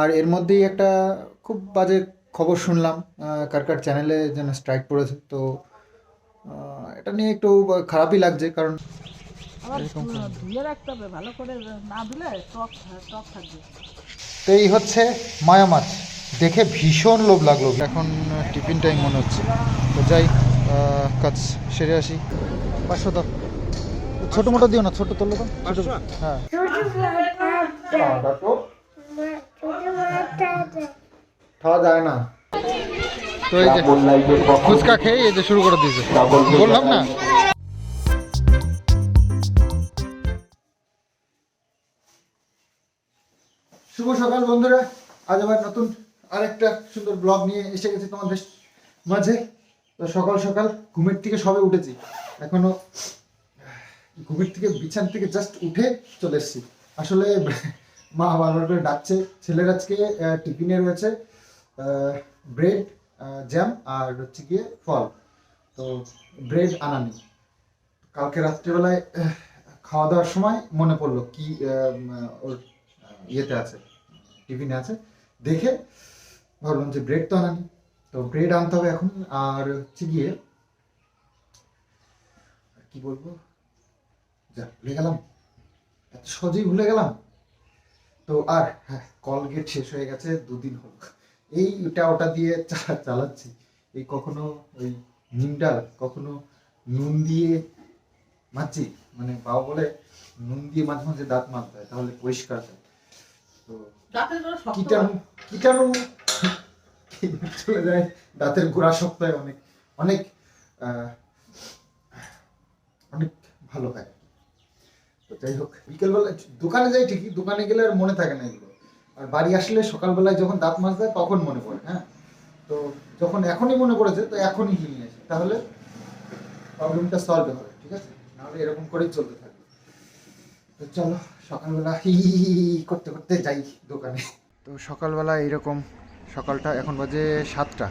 আর এর মধ্যেই একটা খুব বাজে খবর শুনলাম কার কার চ্যানেলে যেন স্ট্রাইক পড়েছে। তো এটা নিয়ে একটু খারাপই লাগছে কারণ ধুয়ে রাখতে হবে ভালো করে না ধুলে টক টক থাকবে। তো এই হচ্ছে মায়া মাছ। দেখে ভীষণ লোভ লাগল। এখন টিফিন টাইম মনে হচ্ছে। তো যাই কাজ সেরে আসি। পাঁচশো দাও। ছোটো মোটো দিও না ছোটো তোলো তো। হ্যাঁ। খাওয়া যায় না। তো এই যে ফুচকা খেয়ে এই যে শুরু করে দিয়েছে। বললাম না? শুভ সকাল বন্ধুরা। আজ আবার নতুন আরেকটা সুন্দর ব্লগ নিয়ে এসে গেছি তোমাদের মাঝে। তো সকাল সকাল ঘুমের থেকে সবে উঠেছি। এখনও ঘুমের থেকে বিছান থেকে জাস্ট উঠে চলে এসেছি। আসলে মা বারবার ডাকছে, ছেলের আজকে টিফিনে রয়েছে ব্রেড জ্যাম আর হচ্ছে গিয়ে ফল। তো ব্রেড আনানি। কালকে রাত্রিবেলায় খাওয়া দাওয়ার সময় মনে পড়ল কি ওর ইয়েতে আছে, টিফিনে আছে। দেখে ভাবলাম যে ব্রেড তো আনানি। তো ব্রেড আনতে হবে এখন আর হচ্ছে গিয়ে, কি বলব? যা, ভুলে গেলাম। এত সহজেই ভুলে গেলাম। তো আর হ্যাঁ কলগেট শেষ হয়ে গেছে দুদিন হোক। এই ওটা ওটা দিয়ে চালাচ্ছি। এই কখনো ওই নিম ডাল কখনো নুন দিয়ে মাছি মানে বাবা বলে নুন দিয়ে মাঝে মাঝে দাঁত মাজতে হয় তাহলে পরিষ্কার হয়। তো কীটাণু কীটাণু চলে যায় দাঁতের গোড়া শক্ত হয় অনেক অনেক আহ, অনেক ভালো হয়। তো যাই হোক বিকেলবেলা দোকানে যাই ঠিকই, দোকানে গেলে আর মনে থাকে না এগুলো। আর বাড়ি আসলে সকালবেলায় যখন দাঁত মাছ দেয় তখন মনে পড়ে হ্যাঁ? তো যখন এখনই মনে পড়েছে, তো এখনই কিনে আসি। তাহলে প্রবলেমটা সলভ হবে, ঠিক আছে? নাহলে এরকম করেই চলতে থাকবে। তো চলো, সকালবেলা হি করতে করতে যাই দোকানে। তো সকালবেলা এইরকম, সকালটা এখন বাজে সাতটা।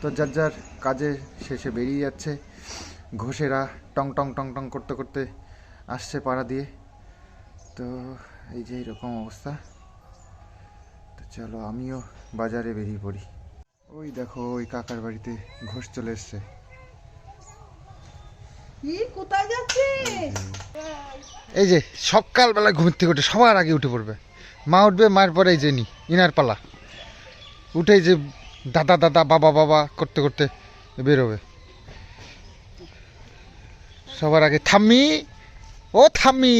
তো যার যার কাজে শেষে বেরিয়ে যাচ্ছে, ঘোষেরা টং টং টং টং করতে করতে আসছে পাড়া দিয়ে। তো এই যে এরকম অবস্থা। তো চলো আমিও বাজারে বেরিয়ে পড়ি। ওই দেখো ওই কাকার বাড়িতে ঘোষ চলে এসছে। কোথায় এই যে সকালবেলা ঘুমের থেকে উঠে সবার আগে উঠে পড়বে। মা উঠবে মায়ের পরে এই যে নি ইনার পালা। উঠে যে দাদা দাদা বাবা বাবা করতে করতে বেরোবে। সবার আগে থাম্মি ও থামি।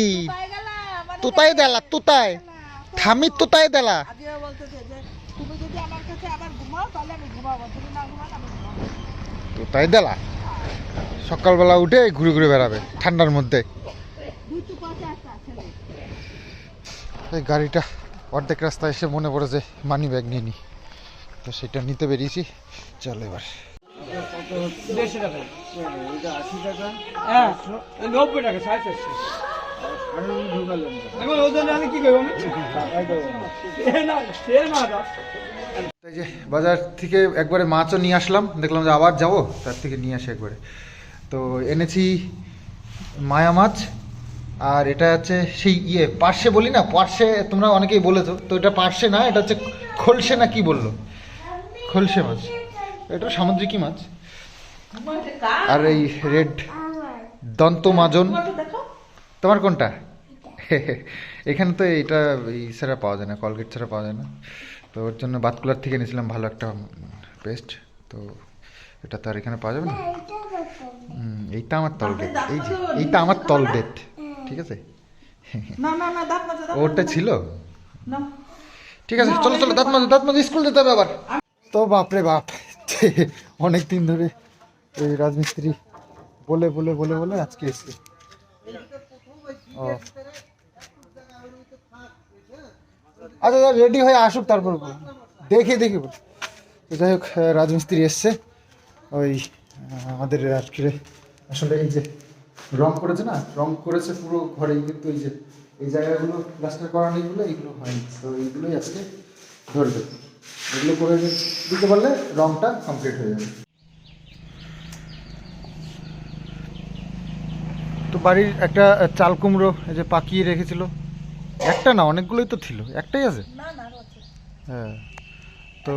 তুতাই দেলা, তুতাই। থামি, তুতাই দেলা। তুতাই দেলা। সকালবেলা উঠে ঘুরে ঘুরে বেড়াবে ঠান্ডার মধ্যে। এই গাড়িটা অর্ধেক রাস্তায় এসে মনে পড়ে যে মানি ব্যাগ নিয়ে নি। তো সেটা নিতে বেরিয়েছি। চলো এবার। টাকা হ্যাঁ যে বাজার থেকে একবারে মাছও নিয়ে আসলাম, দেখলাম যে আবার যাব, তার থেকে নিয়ে আসি একবারে। তো এনেছি মায়া মাছ, আর এটা হচ্ছে সেই ইয়ে পার্শে বলি না, পার্শে তোমরা অনেকেই বলেছ, তো এটা পার্শে না, এটা হচ্ছে খোলসে না কি বলল? খোলসে মাছ। এটা সামুদ্রিকই মাছ। আর এই রেড দন্ত মাজন তোমার কোনটা? এখানে তো এটা এই ছাড়া পাওয়া যায় না কলগেট ছাড়া পাওয়া যায় না। তো ওর জন্য বাতকুলার থেকে নিয়েছিলাম ভালো একটা পেস্ট। তো এটা তো আর এখানে পাওয়া যাবে না? এইটা আমার তলবেদ এই যে এইটা আমার তলবেদ ঠিক আছে? ওরটা ছিল? ঠিক আছে চলো চলো দাঁত মাজা দাঁত মাজা স্কুল যেতে হবে আবার। তো বাপরে বাপ অনেক দিন ধরে এই রাজমিস্ত্রি বলে বলে বলে বলে আজকে এসছে। ও। আচ্ছা রেডি হয়ে আসুক, তারপর। দেখে দেখে। তো যাই হোক রাজমিস্ত্রি এসছে। ওই আমাদের আজকে আসলে এই যে রং করেছে না, রং করেছে পুরো ঘরে কিন্তু এই যে, এই জায়গাগুলো প্লাস্টার করা নেই বলে এইগুলো হয়নি। তো এইগুলোই আজকে ধরবে। এগুলো করে দিতে পারলে রংটা কমপ্লিট হয়ে যাবে। বাড়ির একটা চাল কুমড়ো এই যে পাকিয়ে রেখেছিল। একটা না অনেকগুলোই তো ছিল। একটাই আছে? না না হ্যাঁ তো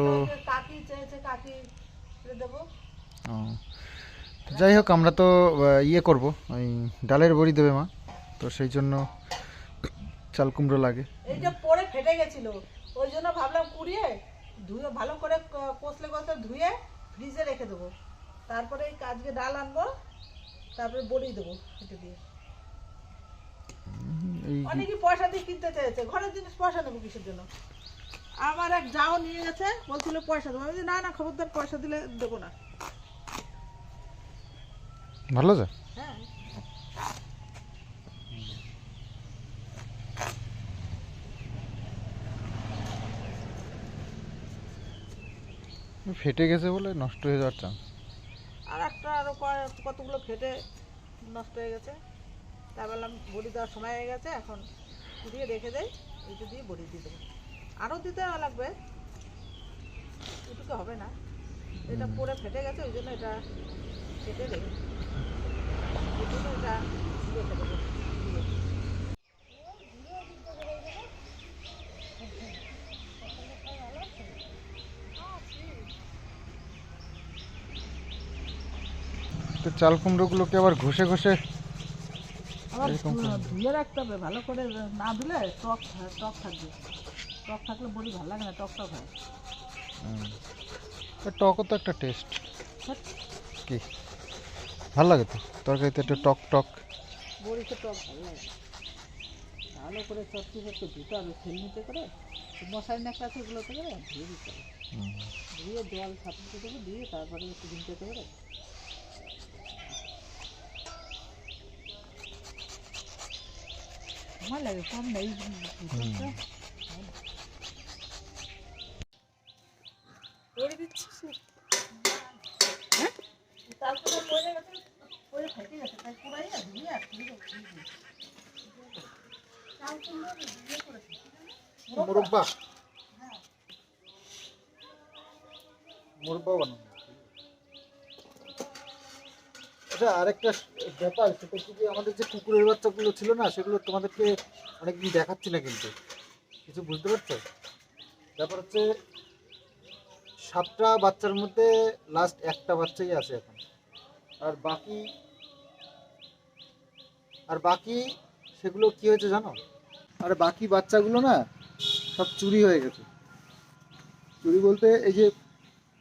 যাই হোক আমরা তো ইয়ে করব। ওই ডালের বড়ি দেবে মা। তো সেই জন্য চাল কুমড়ো লাগে। এই যে পরে ফেটে গেছিল। ওই জন্য ভাবলাম কুড়িয়ে ধুয়ে ভালো করে কষলে কষলে ধুয়ে ফ্রিজে রেখে দেবো। তারপরে এই আজকে ডাল আনব। তারপরে বড়ি দেবো এটা দিয়ে। এই অনেকই পয়সা দিয়ে কিনতে চেয়েছে ঘরের জিনিস পয়সা নেব কিসের জন্য? আমার এক যাও নিয়ে গেছে বলছিল পয়সা দেবো। আমি না না খবরদার পয়সা দিলে দেবো না। ভালো যা হ্যাঁ। ফেটে গেছে বলে নষ্ট হয়ে যাওয়ার চান্স আর একটা আরও কতগুলো ফেটে নষ্ট হয়ে গেছে। তা বললাম, বড়ি দেওয়ার সময় হয়ে গেছে, এখন দিয়ে রেখে দেয় এটু দিয়ে বড়ি দিয়ে দেবো। আরও দিতে লাগবে, এটুকু হবে না। এটা পরে ফেটে গেছে, ওই জন্য এটা ফেটে দিই। ওই জন্য এটা রেখে দেবো দিয়ে। তো চাল কুমড়োগুলোকে আবার ঘষে ঘষে আবার ধুয়ে রাখতে হবে ভালো করে না ধুলে টক টক থাকবে। টক থাকলে বড়ি ভালো লাগে না টক টক হয়। টকও তো একটা টেস্ট কি? ভালো লাগে তো? তরকারিতে একটু টক টক। বড়িতে টক ভালো লাগে। ভালো করে চটকি চটকি ধুতে হবে ছেলনিতে করে। মশারি নাকা আছে ওগুলোতে করে ধুয়ে দিতে হবে। ধুয়ে জল ছাপিয়ে দেবো দিয়ে তারপরে একটু পেতে করে আমার লাগে কম নেই করে দিচ্ছিস হ্যাঁ তারপরে পরে গেছে পরে ফেটে গেছে তাই পুরাইয়া ধুয়ে আর ধুয়ে চাল কুমড়ো দিয়ে করেছি মুরব্বা মুরব্বা বানানো আচ্ছা আরেকটা ব্যাপার, সেটা কি আমাদের যে কুকুরের বাচ্চাগুলো ছিল না, সেগুলো তোমাদেরকে অনেকদিন দেখাচ্ছি না কিন্তু। কিছু বুঝতে পারছ? ব্যাপার হচ্ছে, সাতটা বাচ্চার মধ্যে লাস্ট একটা বাচ্চাই আছে এখন। আর বাকি আর বাকি সেগুলো কি হয়েছে জানো? আর বাকি বাচ্চাগুলো না, সব চুরি হয়ে গেছে। চুরি বলতে এই যে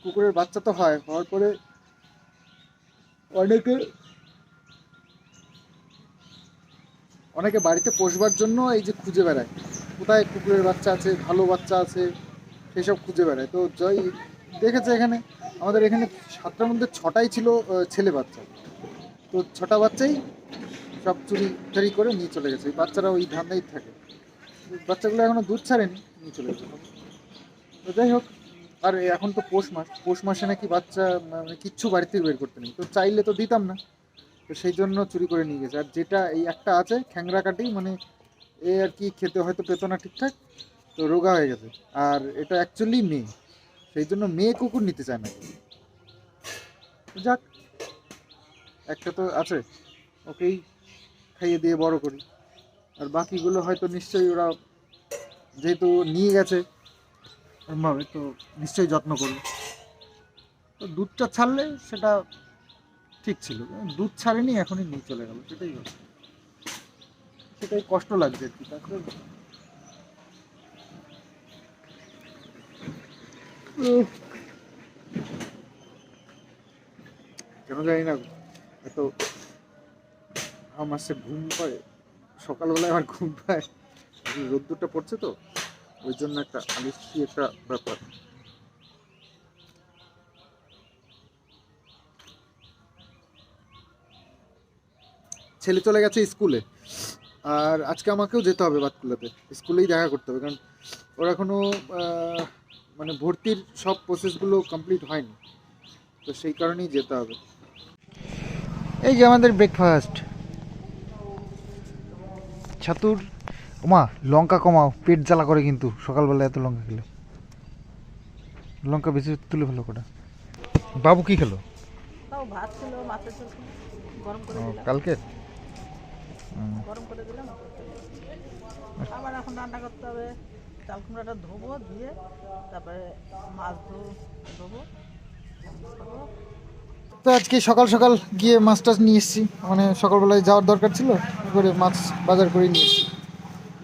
কুকুরের বাচ্চা তো হয়, হওয়ার পরে অনেকে অনেকে বাড়িতে পোষবার জন্য এই যে খুঁজে বেড়ায়। কোথায় কুকুরের বাচ্চা আছে, ভালো বাচ্চা আছে, সেসব খুঁজে বেড়ায়। তো জয় দেখেছে এখানে, আমাদের এখানে সাতটার মধ্যে ছটাই ছিল ছেলে বাচ্চা। তো ছটা বাচ্চাই সব চুরি চারি করে নিয়ে চলে গেছে। বাচ্চারা ওই ধান্দাই থাকে। বাচ্চাগুলো এখনও দুধ ছাড়েনি, নিয়ে চলে গেছে। তো যাই হোক আর এখন তো পৌষ মাস, পৌষ মাসে নাকি বাচ্চা মানে কিচ্ছু বাড়িতে বের করতে নেই। তো চাইলে তো দিতাম না। তো সেই জন্য চুরি করে নিয়ে গেছে। আর যেটা এই একটা আছে খ্যাংরা কাটি মানে এ আর কি খেতে হয়তো পেতো না ঠিকঠাক, তো রোগা হয়ে গেছে। আর এটা অ্যাকচুয়ালি মেয়ে। সেই জন্য মেয়ে কুকুর নিতে চায় না। যাক, একটা তো আছে। ওকেই খাইয়ে দিয়ে বড় করি। আর বাকিগুলো হয়তো নিশ্চয়ই ওরা যেহেতু নিয়ে গেছে এরমভাবে তো নিশ্চয়ই যত্ন করবে। তো দুধটা ছাড়লে সেটা ঠিক ছিল। দুধ ছাড়েনি, এখনই নিয়ে চলে গেল। সেটাই হলো। সেটাই কষ্ট লাগছে আর কি কেন জানি না, এত আমার সে ঘুম পায়, সকালবেলায় আমার ঘুম পায়। রোদ্দুরটা পড়ছে তো। ওই জন্য একটা আলিস্যি একটা ব্যাপার। ছেলে চলে গেছে স্কুলে। আর আজকে আমাকেও যেতে হবে বাতকুলাতে। স্কুলেই দেখা করতে হবে কারণ ওর এখনও আহ, মানে ভর্তির সব প্রসেসগুলো কমপ্লিট হয়নি। তো সেই কারণেই যেতে হবে। এই যে আমাদের ব্রেকফাস্ট ছাতুর ওমা লঙ্কা কমাও পেট জ্বালা করে কিন্তু সকালবেলা এত লঙ্কা খেলে। লঙ্কা বেশি তুলে ফেলো কটা। বাবু কি খেলো? তাও ভাত ছিল মাছের গরম করে কালকে? আবার এখন রান্না করতে হবে। চাল কুমড়াটা ধোবো ধুয়ে তারপরে মাছ ধোবো। তো আজকে সকাল সকাল গিয়ে মাছ টাছ নিয়ে এসেছি। মানে সকালবেলায় যাওয়ার দরকার ছিল। করে মাছ বাজার করে নিয়ে এসেছি।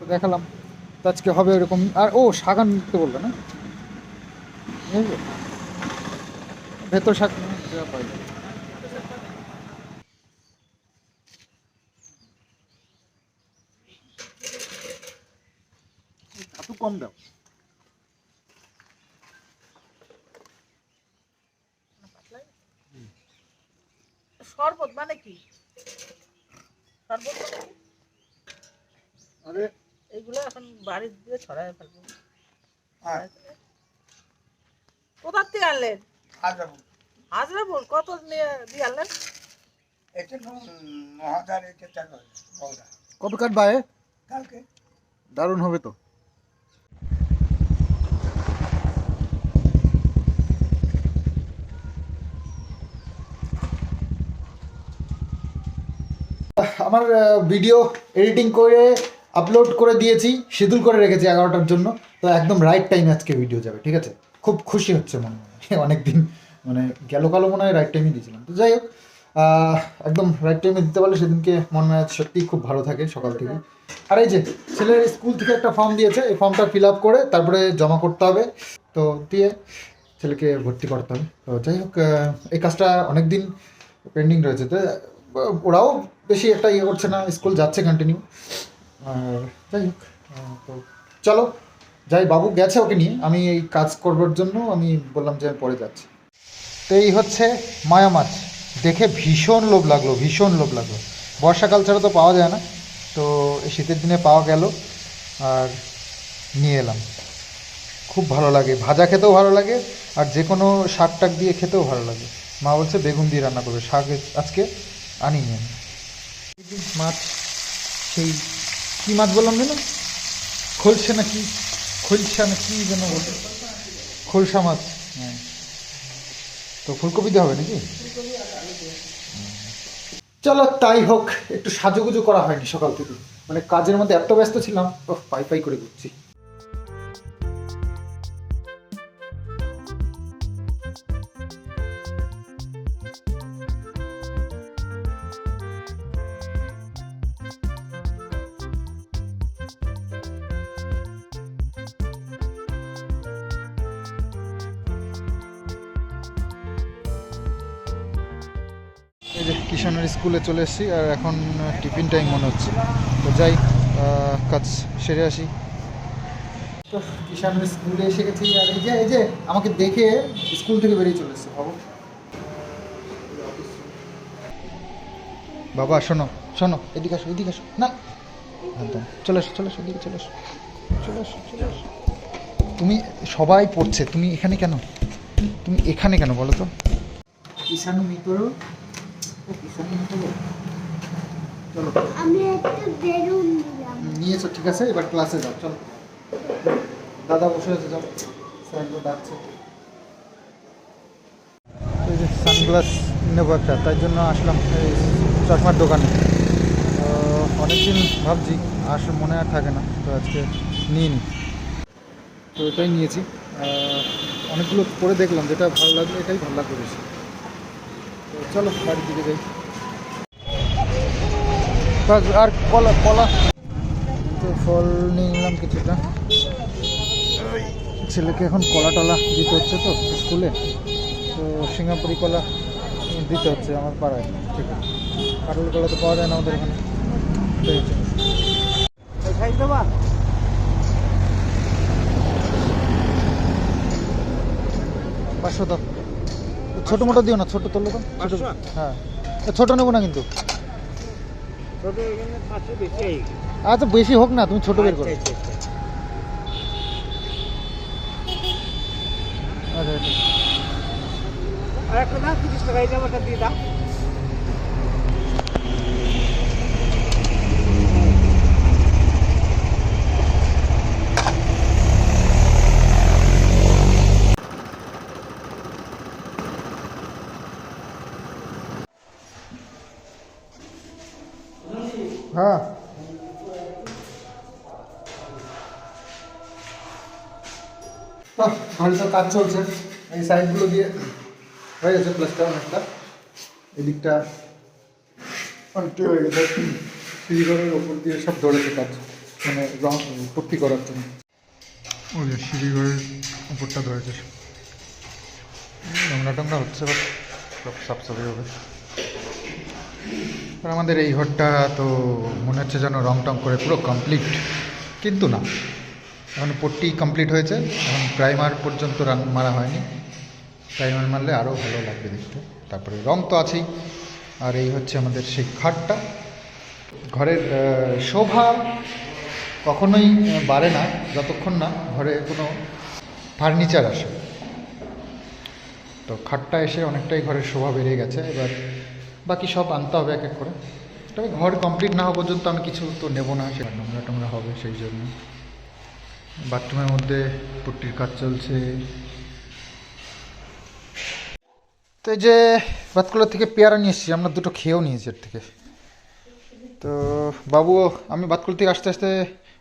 তো দেখালাম। তো আজকে হবে এরকম। আর ও শাগান আনতে বলল না? ভেতর শাক পাই। একটু কম দাও। শরবত মানে কি? শরবত মানে কি? আরে এইগুলো এখন বাড়ির দিয়ে ছড়ায় ফেলব। হ্যাঁ। কোথার থেকে আনলেন? হাজরাপুর। কত নিয়ে দিয়ে আনলেন? কবে কাটবায় কালকে। দারুণ হবে তো। আমার ভিডিও এডিটিং করে আপলোড করে দিয়েছি শিডিউল করে রেখেছি এগারোটার জন্য। তো একদম রাইট টাইমে আজকে ভিডিও যাবে, ঠিক আছে? খুব খুশি হচ্ছে মনে হয়। অনেকদিন মানে গেল কালো মনে হয় রাইট টাইমে দিয়েছিলাম। তো যাই হোক একদম রাইট টাইমে দিতে পারলে সেদিনকে মন মেজাজ সত্যিই খুব ভালো থাকে সকাল থেকে। আর এই যে, ছেলের স্কুল থেকে একটা ফর্ম দিয়েছে, এই ফর্মটা ফিল আপ করে তারপরে জমা করতে হবে। তো দিয়ে ছেলেকে ভর্তি করতে হবে। তো যাই হোক এই কাজটা অনেক দিন পেন্ডিং রয়েছে। তো ওরাও বেশি একটা ইয়ে করছে না, স্কুল যাচ্ছে কন্টিনিউ আর যাই হোক তো চলো, যাই, বাবু গেছে ওকে নিয়ে। আমি এই কাজ করবার জন্য আমি বললাম যে আমি পরে যাচ্ছি। তো এই হচ্ছে মায়া মাছ। দেখে ভীষণ লোভ লাগল, ভীষণ লোভ লাগল। বর্ষাকাল ছাড়া তো পাওয়া যায় না। তো এই শীতের দিনে পাওয়া গেল আর নিয়ে এলাম। খুব ভালো লাগে, ভাজা খেতেও ভালো লাগে আর যে কোনো শাক টাক দিয়ে খেতেও ভালো লাগে। মা বলছে, বেগুন দিয়ে রান্না করবে। শাক আজকে আনিনি নিয়ে মাছ, সেই কী মাছ বললাম যেন? খলসে নাকি? খলসা না কি যেন বলে। খলসা মাছ। হ্যাঁ। তো ফুলকপি দিয়ে হবে নাকি চলো তাই হোক একটু সাজুগুজু করা হয়নি সকাল থেকে। মানে কাজের মধ্যে এত ব্যস্ত ছিলাম পাই পাই করে ঘুরছি। স্কুলে চলে এসেছি আর এখন টিফিন টাইম মনে হচ্ছে। তো যাই কাজ সেরে আসি। তো কিষানের স্কুলে এসে গেছি, আর এই যে এই যে, আমাকে দেখে স্কুল থেকে বেরিয়ে চলে এসছে, বাবু। শোনো শোনো, এদিকে আসো এদিকে আসো। না, একদম। চলে এসো চলে এসো, এদিকে চলে এসো। চলে এসো চলে এসো। তুমি সবাই পড়ছে, তুমি এখানে কেন? তুমি এখানে কেন বলো তো? কিষানু মিতরু নিয়েছো, ঠিক আছে? এবার ক্লাসে যাও, চলো। দাদা বসে আছে, যাও। স্যারগুলো ডাকছে সানগ্লাস নেব একটা, তাই জন্য আসলাম এই চশমার দোকানে। অনেকদিন ভাবছি আস মনে আর থাকে না, তো আজকে নিয়ে নিই তো এটাই নিয়েছি। অনেকগুলো করে দেখলাম, যেটা ভালো লাগল এটাই ভালো লাগল বেশি। চলো বাড়ির দিকে যাই। আর কলা কলা? তো ফল নিয়ে নিলাম কিছুটা। ছেলেকে এখন কলা টলা দিতে হচ্ছে তো স্কুলে। তো সিঙ্গাপুরি কলা দিতে হচ্ছে আমার পাড়ায়। ঠিক আছে। কাটল কলা তো পাওয়া যায় না আমাদের এখানে। পাঁচশো দাও। ছোটো মোটা দিও না ছোট তোলো তো? হ্যাঁ। ছোট নেব না কিন্তু। আচ্ছা বেশি হোক না তুমি ছোটো বের করো। আচ্ছা, আচ্ছা, আচ্ছা। আচ্ছা আচ্ছা। আর একটা না তিরিশ টাকা দিয়ে দাও। হ্যাঁ। ঘরে কাজ চলছে। এই সাইডগুলো দিয়ে হয়ে গেছে প্লাস্টার অনেকটা। এদিকটা অনেকটাই হয়ে গেছে। সিঁড়িঘরের ওপর দিয়ে সব ধরেছে কাজ মানে রং, পট্টি করার জন্য। ওই যে সিঁড়িঘরের উপরটা ধরেছে। নোংরা টোংরা হচ্ছে, বাট সব সাফসাফি হবে। আর আমাদের এই ঘরটা তো মনে হচ্ছে যেন রং টং করে পুরো কমপ্লিট কিন্তু না, এখন পট্টি কমপ্লিট হয়েছে, এখন প্রাইমার পর্যন্ত রান মারা হয়নি। প্রাইমার মারলে আরও ভালো লাগবে দেখতে। তারপরে রং তো আছেই। আর এই হচ্ছে আমাদের সেই খাটটা। ঘরের শোভা কখনোই বাড়ে না, যতক্ষণ না ঘরে কোনো ফার্নিচার আসে। তো খাটটা এসে অনেকটাই ঘরের শোভা বেড়ে গেছে। এবার বাকি সব আনতে হবে এক এক করে। তবে ঘর কমপ্লিট না হওয়া পর্যন্ত আমি কিছু তো নেব না, সেটা নোংরা টোংরা হবে সেই জন্য। বাথরুমের মধ্যে পুট্টির কাজ চলছে। তো এই যে বাতকুলার থেকে পেয়ারা নিয়ে এসেছি, আমরা দুটো খেয়েও নিয়েছি এর থেকে। তো বাবু, আমি বাতকুল থেকে আস্তে আস্তে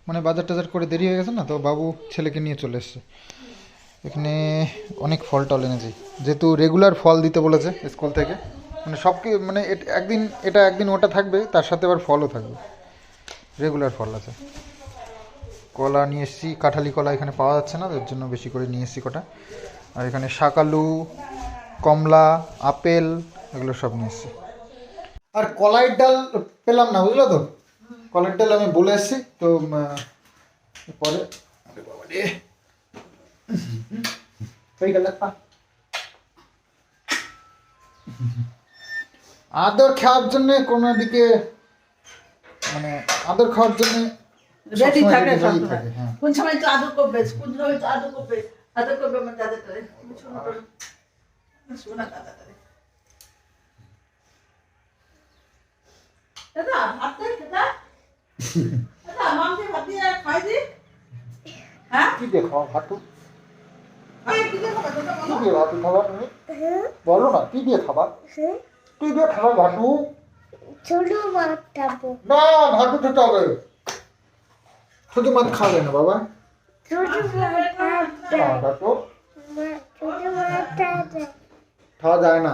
মানে বাজার টাজার করে দেরি হয়ে গেছে না, তো বাবু ছেলেকে নিয়ে চলে এসছে। এখানে অনেক ফল টল এনেছি। যেহেতু রেগুলার ফল দিতে বলেছে স্কুল থেকে মানে সব মানে একদিন এটা একদিন ওটা থাকবে, তার সাথে আবার ফলও থাকবে। রেগুলার ফল আছে। কলা নিয়ে এসেছি, কাঁঠালি কলা এখানে পাওয়া যাচ্ছে না, তার জন্য বেশি করে নিয়ে এসেছি কটা। আর এখানে শাকালু কমলা, আপেল, এগুলো সব নিয়ে এসেছি। আর কলাইয়ের ডাল পেলাম না, বুঝলো তো? কলাইয়ের ডাল আমি বলে এসেছি, তো পরে। হয়ে গেল, পা। আদর খাওয়ার জন্য কোনো দিকে মানে আদর খাওয়ার জন্য রেডি থাকে হ্যাঁ। কোন সময় তো আদর করবে কোন সময় তো আদর করবে আদর করবে আমার দাদাটারে। শোনো দাদাটারে। দাদা ভাত দে দাদা। দাদা মামকে ভাত দিয়ে খাই দি। হ্যাঁ? কি দিয়ে খাওয়া আরে কি দিয়ে খাবে দাদা কি বলো দিয়ে ভাটু খাবার তুমি? বলো না কি দিয়ে খাবার কি দিয়ে খাবার ভাটু। ছোট বাচ্চাবো না ভাটু খেতে হবে। শুধু মাছ খাবে না বাবা। ছোট ভাটু। ছোট খাওয়া যায় না।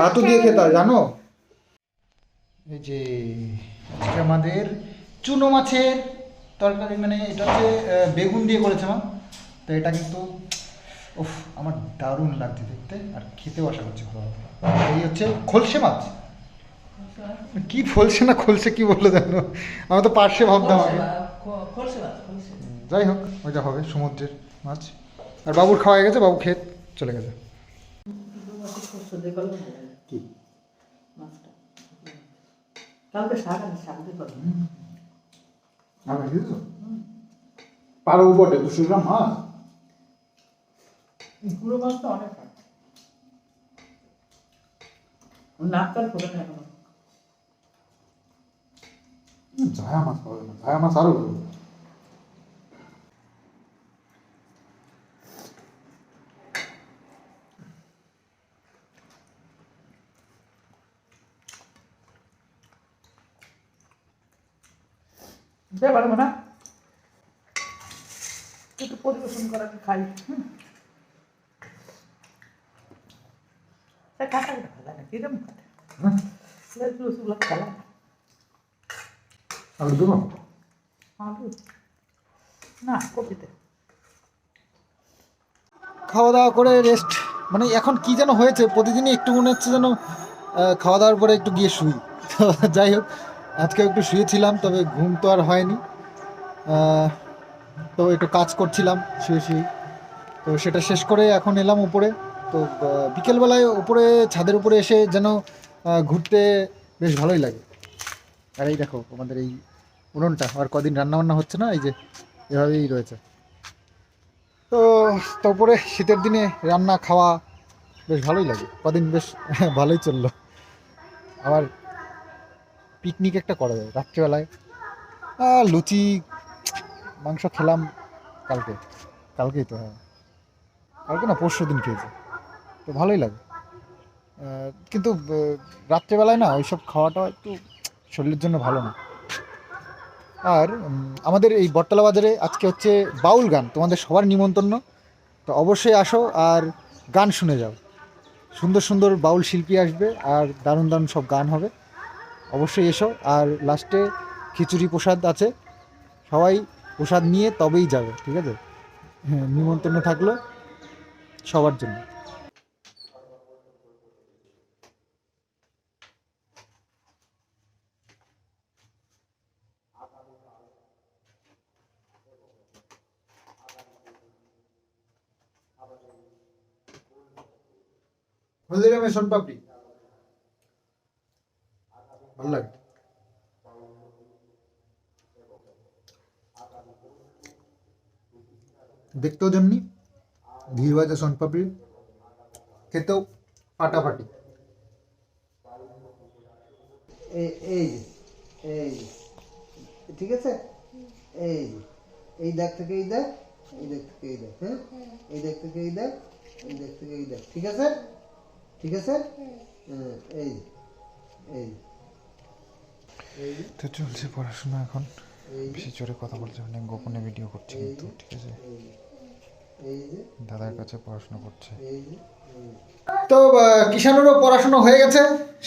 ভাতু দিয়ে খেতে হয় জানো? এই যে আজকে আমাদের চুনো মাছের তরকারি মানে এটা হচ্ছে বেগুন দিয়ে করেছে মা। তো এটা কিন্তু উফ আমার দারুণ লাগছে দেখতে আর খেতেও আশা করছি ভালো হবে এই হচ্ছে খলসে মাছ। কি ফলসে না খলসে কি বলল জানো? আমি তো পার্শ্বে ভাবতাম আগে খলসে ভাত খলসে যাই হোক ওইটা হবে সমুদ্রের মাছ। আর বাবুর খাওয়া গেছে বাবু খেত চলে গেছে। কি? পারো বটে দুশো গ্রাম মাছ। গুঁড়ো মাছ তো অনেক নাকটার ফোটে না ঝায়া মাছ পাবে না। ঝায়া মাছ আরও ভালো। পারব না একটু পরিবেশন করা খাই হুম। তা কাটা ভালো লাগে কিরম কাটে হুম, রসগুলো খেলা আলু দেবো আলু না কপিতে খাওয়া দাওয়া করে রেস্ট মানে এখন কি যেন হয়েছে প্রতিদিনই একটু মনে হচ্ছে যেন খাওয়া দাওয়ার পরে একটু গিয়ে শুই। তো যাই হোক আজকে একটু শুয়েছিলাম তবে ঘুম তো আর হয়নি। তো একটু কাজ করছিলাম শুয়ে শুয়ে। তো সেটা শেষ করে এখন এলাম উপরে। তো বিকেলবেলায় উপরে, ছাদের উপরে এসে যেন ঘুরতে বেশ ভালোই লাগে। আর এই দেখো আমাদের এই উনুনটা, আর কদিন রান্নাবান্না হচ্ছে না, এই যে এভাবেই রয়েছে। তো তারপরে শীতের দিনে রান্না, খাওয়া বেশ ভালোই লাগে। কদিন বেশ ভালোই চলল। আবার পিকনিক একটা করা যায়, রাত্রিবেলায়। লুচি, মাংস খেলাম কালকে। কালকেই তো হ্যাঁ। কালকে না পরশু দিন খেয়েছি। তো ভালোই লাগে। কিন্তু রাত্রেবেলায় না ওইসব খাওয়াটা একটু শরীরের জন্য ভালো না। আর আমাদের এই বটতলা বাজারে আজকে হচ্ছে বাউল গান, তোমাদের সবার নিমন্ত্রণ। তো অবশ্যই আসো আর গান শুনে যাও। সুন্দর সুন্দর বাউল শিল্পী আসবে আর দারুণ দারুণ সব গান হবে। অবশ্যই এসো আর লাস্টে খিচুড়ি প্রসাদ আছে। সবাই প্রসাদ নিয়ে তবেই যাবে, ঠিক আছে? হ্যাঁ নিমন্ত্রণ থাকল সবার জন্য। হলদিরামে সোনপাপড়ি ভালো লাগে। দেখতেও যেমনি ঘির ভাজা সোনপাপড়ি খেতেও ফাটাফাটি। এই এই ঠিক আছে? এই এই দাগ থেকে এই এই দাগ থেকে এই হ্যাঁ? এই দাগ থেকে এই এই দাগ থেকে এই ঠিক আছে? ঠিক আছে? হ্যাঁ এই এই এই। তো চলছে পড়াশোনা এখন। বেশি জোরে কথা বলছে অনেক গোপনে ভিডিও করছে কিন্তু ঠিক আছে? দাদার কাছে পড়াশোনা করছে। তো কিষানেরও পড়াশোনা হয়ে গেছে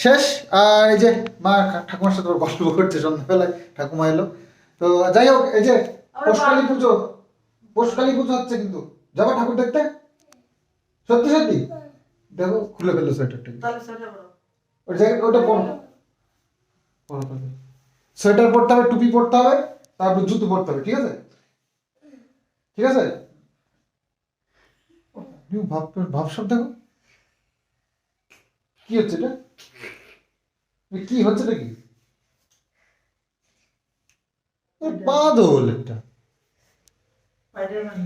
শেষ। আর এই যে মা ঠাকুমার সাথে গল্প করছে সন্ধ্যাবেলায় ঠাকুমা এলো। তো যাই হোক এই যে পোষকালী পুজো পোষকালী পুজো হচ্ছে কিন্তু। যাবা ঠাকুর দেখতে? সত্যি সত্যি? দেখো খুলে ফেলল সোয়েটারটা তাহলে সেটা বলো ওই জ্যাকেট ওটা পরো। পরো, পরো। সোয়েটার পরতে হবে টুপি পরতে হবে তারপর জুতো পরতে হবে ঠিক আছে? ঠিক আছে? নিউ ভাব ভাব সব দেখো। কি হচ্ছে এটা? কি হচ্ছে এটা কি? এ বাদল একটা। স্পাইডারম্যান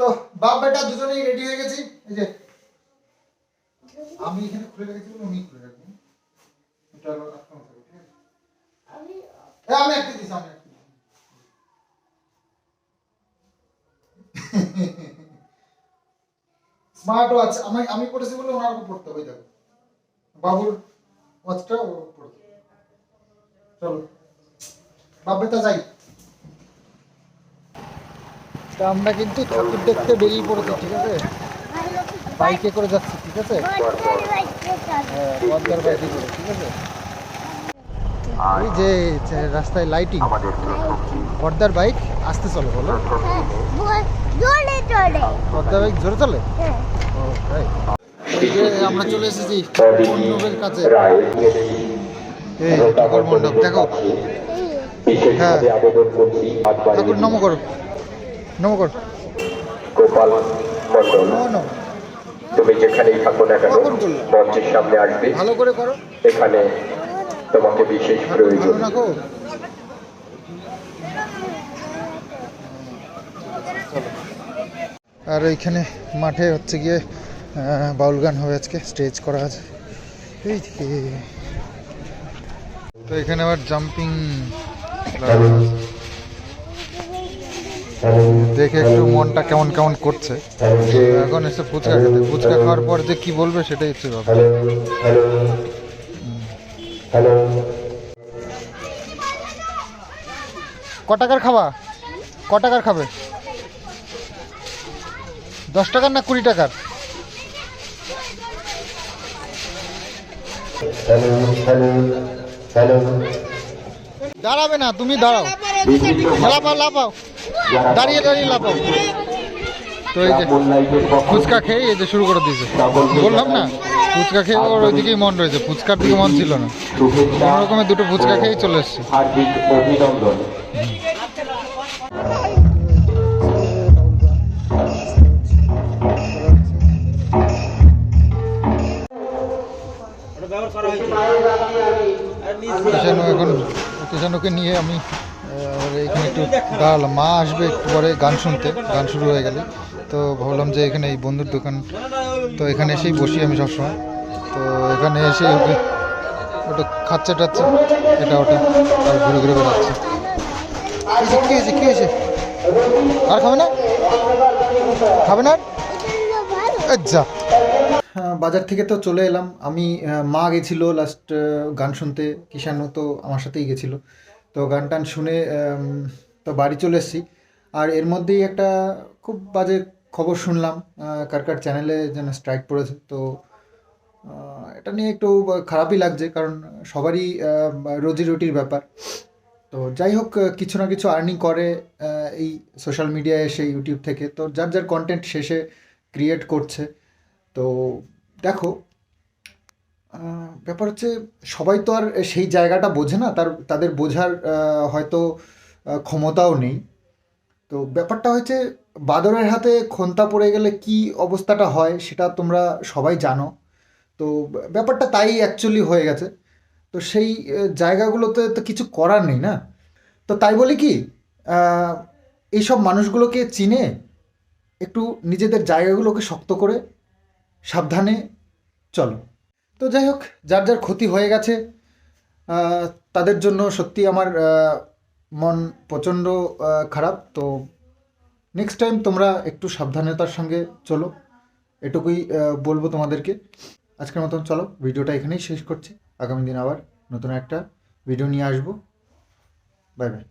তো বাপ বেটা দুজনেই রেডি হয়ে গেছি। এই যে আমি এখানে খুলে রেখেছি উনি খুলে রাখবেন। এটা আপনার ঠিক আছে? আমি এ, আমি একটা দিছি আমি একটা স্মার্ট ওয়াচ আমি আমি পড়েছি বলে ওনারও পড়তে হবে দেখো। বাবুর ওয়াচটা পড়তে। চলো। বাপ বেটা যাই। তা আমরা কিন্তু ঠাকুর দেখতে বেরিয়ে পড়েছি ঠিক আছে? বাইকে করে যাচ্ছি ঠিক আছে? হ্যাঁ, বাইকে করে ঠিক আছে? ওই যে রাস্তায় লাইটিং পর্দার বাইক আসতে চলো বলো। পর্দার বাইক জোরে চলে? ও তাই আমরা চলে এসেছি মণ্ডপের কাছে। এই ঠাকুর মণ্ডপ দেখো। হ্যাঁ। ঠাকুর নম করো। নম করো গোপাল মন্ডল তুমি যেখানেই থাকো না কেন মঞ্চের সামনে আসবে। ভালো করে করো। এখানে তোমাকে বিশেষ প্রয়োজন। ভালো না গো। আর এইখানে মাঠে হচ্ছে গিয়ে বাউল গান হবে আজকে স্টেজ করা আছে। এই তো এখানে আবার জাম্পিং দেখে একটু মনটা কেমন কেমন করছে। এখন এসে ফুচকা খেতে। ফুচকা খাওয়ার পর যে কি বলবে সেটাই হচ্ছে ব্যাপার। ক টাকার খাবা? ক টাকার খাবে? দশ টাকার না কুড়ি টাকার? দাঁড়াবে না তুমি দাঁড়াও। লাপাও লাপাও দাঁড়িয়ে দাঁড়িয়ে লাপাও তো এই যে ফুচকা খেয়ে এই যে শুরু করে দিয়েছে। বললাম না ফুচকা খেয়ে ওর ওইদিকেই মন রয়েছে ফুচকার দিকে মন ছিল না। কোনো রকমের দুটো ফুচকা খেয়েই চলে এসছে। এখন কিষানুকে নিয়ে আমি আবার এখানে একটু দাঁড়ালাম মা আসবে একটু পরে গান শুনতে, গান শুরু হয়ে গেলে। তো ভাবলাম যে এখানে এই বন্ধুর দোকান, তো এখানে এসেই বসি আমি সবসময়। তো এখানে এসে ওকে, ওটা খাচ্ছে টাচ্ছে, এটা ওটা, আর ঘুরে ঘুরে বেড়াচ্ছে। কি হয়েছে কি হয়েছে? আর খাবে না? খাবে না আর? আচ্ছা বাজার থেকে তো চলে এলাম। আমি মা গেছিল লাস্ট গান শুনতে কিষানও তো আমার সাথেই গেছিল। তো গান টান শুনে তো বাড়ি চলে এসেছি। আর এর মধ্যেই একটা খুব বাজে খবর শুনলাম কার কার চ্যানেলে যেন স্ট্রাইক পড়েছে। তো এটা নিয়ে একটু খারাপই লাগছে, কারণ সবারই রোজি রুটির ব্যাপার। তো যাই হোক, কিছু না কিছু আর্নিং করে এই সোশ্যাল মিডিয়ায় এসে ইউটিউব থেকে। তো যার যার কন্টেন্ট শেষে ক্রিয়েট করছে। তো দেখো ব্যাপার হচ্ছে সবাই তো আর সেই জায়গাটা বোঝে না, তার, তাদের বোঝার হয়তো ক্ষমতাও নেই। তো ব্যাপারটা হচ্ছে বাদরের হাতে খন্তা পড়ে গেলে কি অবস্থাটা হয় সেটা তোমরা সবাই জানো। তো ব্যাপারটা তাই অ্যাকচুয়ালি হয়ে গেছে। তো সেই জায়গাগুলোতে তো কিছু করার নেই না। তো তাই বলি কি এইসব মানুষগুলোকে চিনে একটু নিজেদের জায়গাগুলোকে শক্ত করে সাবধানে চলো। তো যাই হোক, যার যার ক্ষতি হয়ে গেছে তাদের জন্য সত্যি আমার মন প্রচণ্ড খারাপ। তো নেক্সট টাইম তোমরা একটু সাবধানতার সঙ্গে চলো। এটুকুই বলব তোমাদেরকে। আজকের মতন চলো, ভিডিওটা এখানেই শেষ করছি। আগামী দিন আবার নতুন একটা ভিডিও নিয়ে আসব। Bye bye